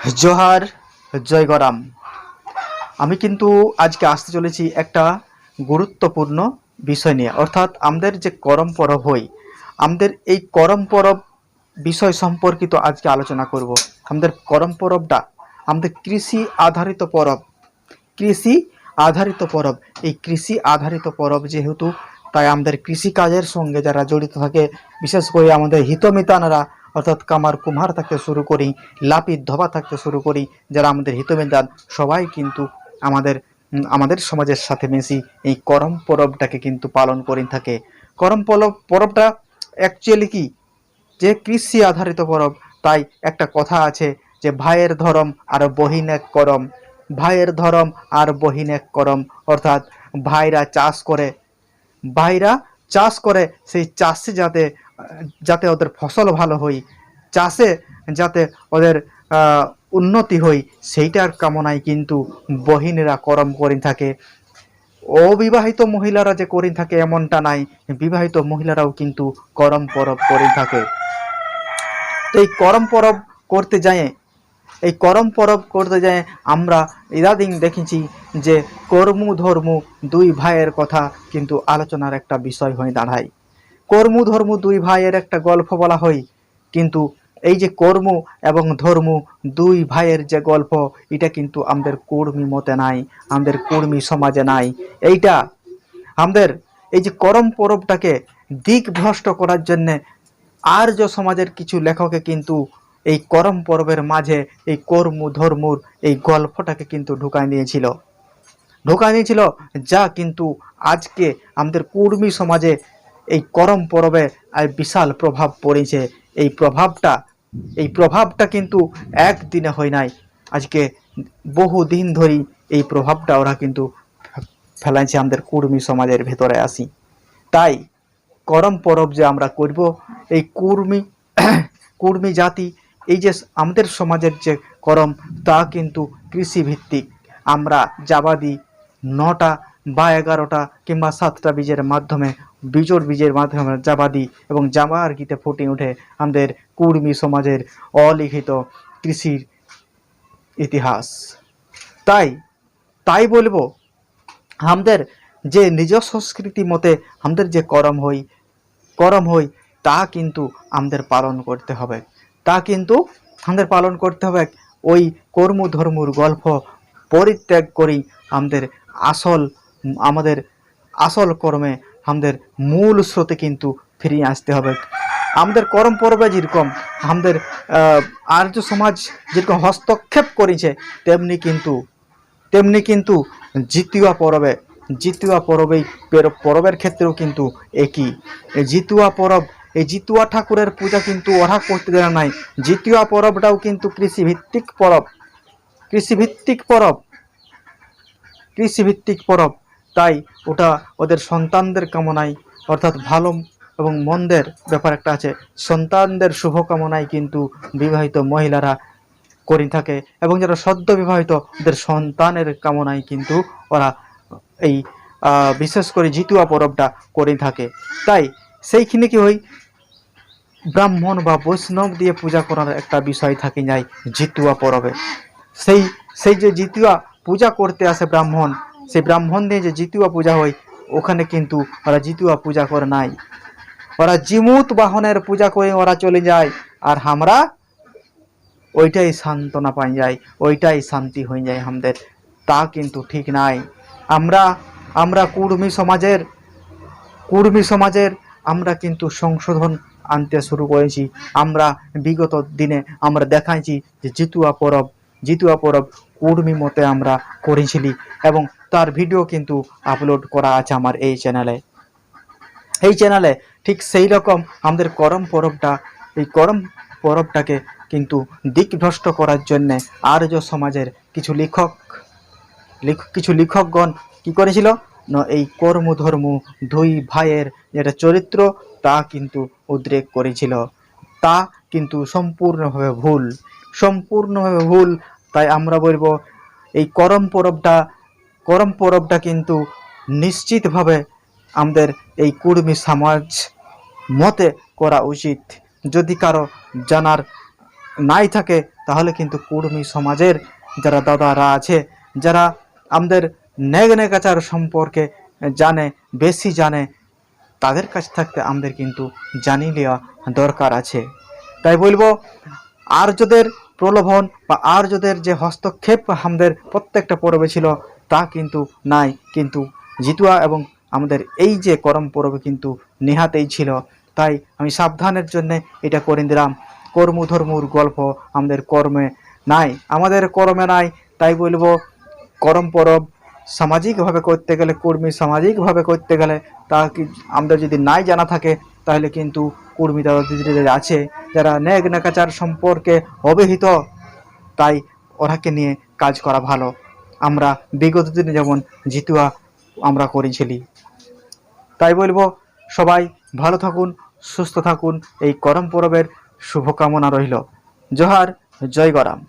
জোহার, জয় গরাম। আমি কিন্তু আজকে আসতে চলেছি একটা গুরুত্বপূর্ণ বিষয় নিয়ে। অর্থাৎ আমাদের যে করম পরব হই, আমাদের এই করম পরব বিষয় সম্পর্কিত আজকে আলোচনা করব। আমাদের করম পরবটা আমাদের কৃষি আধারিত পরব। কৃষি আধারিত পরব। এই কৃষি আধারিত পরব যেহেতু, তাই আমাদের কৃষি কাজের সঙ্গে যারা জড়িত থাকে, বিশেষ করে আমাদের হিতমিতানরা অর্থাৎ কামার কুমার থাকতে শুরু করি, লাপিত ধবা থাকতে শুরু করি, যারা আমাদের হিতমিতান সবাই কিন্তু আমাদের আমাদের সমাজের সাথে মিশি, এই করম পরবটাকে কিন্তু পালন করে থাকে। করম পরব পরবটা অ্যাকচুয়ালি কি? যে কৃষি আধারিত পরব, তাই একটা কথা আছে যে ভাইয়ের ধরম আর বহিন এক করম। ভাইয়ের ধরম আর বহিন এক করম, অর্থাৎ ভাইরা চাষ করে। ভাইরা চাষ করে, সেই চাষে যাতে যাতে ওদের ফসল ভালো হই, চাষে যাতে ওদের উন্নতি হয় সেইটার কামনায় কিন্তু বহিনেরা করম করে থাকে। অবিবাহিত মহিলারা যে করে থাকে এমনটা নাই, বিবাহিত মহিলারাও কিন্তু করম পরব করে থাকে। তো এই করম পরব করতে যায় এই করম পরব করতে যায় আমরা ইদাদিন দেখেছি যে কর্ম ধর্মু দুই ভাইয়ের কথা কিন্তু আলোচনার একটা বিষয় হয়ে দাঁড়ায়। কর্মু ধর্মু দুই ভাইয়ের একটা গল্প বলা হয়। কিন্তু এই যে কর্ম এবং ধর্ম দুই ভাইয়ের যে গল্প, এটা কিন্তু আমাদের কর্মী মতে নাই, আমাদের কর্মী সমাজে নাই। এইটা আমাদের এই যে করম পরবটাকে দিক ভ্রষ্ট করার জন্যে আর্য সমাজের কিছু লেখকে কিন্তু এই করম পর্বের মাঝে এই কর্ম ধর্মর এই গল্পটাকে কিন্তু ঢুকায় নিয়েছিল। ঢোকা নিয়েছিল যা কিন্তু আজকে আমাদের কুর্মী সমাজে এই করম পরবে আর বিশাল প্রভাব পড়েছে। এই প্রভাবটা এই প্রভাবটা কিন্তু একদিনে হয় নাই। আজকে বহু দিন ধরেই এই প্রভাবটা ওরা কিন্তু ফেলাইছে আমাদের কুর্মী সমাজের ভেতরে আসি। তাই করম পরব যে আমরা করব, এই কুর্মী কুর্মী জাতি, এই যে আমাদের সমাজের যে করম, তা কিন্তু কৃষিভিত্তিক। আমরা যাবাদি নটা বা এগারোটা কিংবা সাতটা বীজের মাধ্যমে বীজর বীজের মাধ্যমে যাবাদি এবং জামার গীতে ফুটে ওঠে আমাদের কুর্মী সমাজের অলিখিত কৃষির ইতিহাস। তাই তাই বলব, আমাদের যে নিজ সংস্কৃতি মতে আমাদের যে করম হই করম হই, তা কিন্তু আমাদের পালন করতে হবে। তা কিন্তু আমাদের পালন করতে হবে। ওই কর্ম ধর্মর গল্প পরিত্যাগ করি আমাদের আসল আমাদের আসল কর্মে আমাদের মূল স্রোতে কিন্তু ফিরিয়ে আসতে হবে। আমাদের করম পর্বে যেরকম, আমাদের আর্য সমাজ যেরকম হস্তক্ষেপ করেছে, তেমনি কিন্তু তেমনি কিন্তু জিতুয়া পরবে, জিতুয়া পরবেই পরবের ক্ষেত্রেও কিন্তু একই। জিতুয়া পরব, এই জিতুয়া ঠাকুরের পূজা কিন্তু ওরা করতে দেয় নাই। জিতুয়া পরবটাও কিন্তু কৃষিভিত্তিক পরব কৃষিভিত্তিক পরব কৃষিভিত্তিক পরব। তাই ওটা ওদের সন্তানদের কামনায় অর্থাৎ ভালো এবং মন্দের ব্যাপার একটা আছে। সন্তানদের শুভকামনায় কিন্তু বিবাহিত মহিলারা করে থাকে এবং যারা সদ্য বিবাহিত, ওদের সন্তানের কামনায় কিন্তু ওরা এই বিশেষ করে জিতুয়া পরবটা করে থাকে। তাই সেইখানে কি হয়, ব্রাহ্মণ বা বৈষ্ণব দিয়ে পূজা করার একটা বিষয় থাকে যায় জিতুয়া পরবে। সেই সেই যে জিতুয়া পূজা করতে আসে ব্রাহ্মণ সেই ব্রাহ্মণ দিয়ে যে জিতুয়া পূজা হয়, ওখানে কিন্তু ওরা জিতুয়া পূজা করে নাই। ওরা জিমুত বাহনের পূজা করে ওরা চলে যায়, আর আমরা ওইটাই সান্ত্বনা পাই যায় ওইটাই শান্তি হয়ে যায় আমাদের। তা কিন্তু ঠিক নাই। আমরা আমরা কুর্মী সমাজের কুর্মী সমাজের আমরা কিন্তু সংশোধন আনতে শুরু করেছি। আমরা বিগত দিনে আমরা দেখাইছি যে জিতুয়া পরব জিতুয়া পরব কুর্মী মতে আমরা করেছিলি এবং তার ভিডিও কিন্তু আপলোড করা আছে আমার এই চ্যানেলে এই চ্যানেলে ঠিক সেই রকম আমাদের করম পরবটা, এই করম পরবটাকে কিন্তু দিকভ্রষ্ট করার জন্যে আর্য সমাজের কিছু লেখক কিছু লেখকগণ কি করেছিল? না, এই কর্ম ধর্ম দুই ভাইয়ের যেটা চরিত্র, তা কিন্তু উদ্রেক করেছিল। তা কিন্তু সম্পূর্ণভাবে ভুল। সম্পূর্ণভাবে ভুল তাই আমরা বলব, এই করম পরবটা করম পরবটা কিন্তু নিশ্চিতভাবে আমাদের এই কুর্মী সমাজ মতে করা উচিত। যদি কারও জানার নাই থাকে, তাহলে কিন্তু কুর্মী সমাজের যারা দাদারা আছে, যারা আমাদের নেগ নেগাচার সম্পর্কে জানে, বেশি জানে, তাদের কাছ থাকতে আমাদের কিন্তু জানিয়ে নেওয়া দরকার আছে। তাই বলব, আর্যদের প্রলোভন বা আর্যদের যে হস্তক্ষেপ আমাদের প্রত্যেকটা পর্বে ছিল, তা কিন্তু নাই। কিন্তু জিতুয়া এবং আমাদের এই যে করম পর্বে কিন্তু নেহাতেই ছিল। তাই আমি সাবধানের জন্য এটা করে দিলাম কর্ম ধর্মুর গল্প আমাদের কর্মে নাই। আমাদের কর্মে নাই, তাই বলব করম পরব সামাজিকভাবে করতে গেলে, কর্মী সামাজিকভাবে করতে গেলে তা কি আমাদের যদি নাই জানা থাকে, তাহলে কিন্তু কর্মী দিদিরা আছে। যারা ন্যাগ নাকাচার সম্পর্কে অবহিত, তাই ওরাকে নিয়ে কাজ করা ভালো। আমরা বিগত দিনে যেমন জিতুয়া আমরা করেছিলি। তাই বলব, সবাই ভালো থাকুন, সুস্থ থাকুন, এই করম পরবের শুভকামনা রইল। জোহার, জয় গরাম।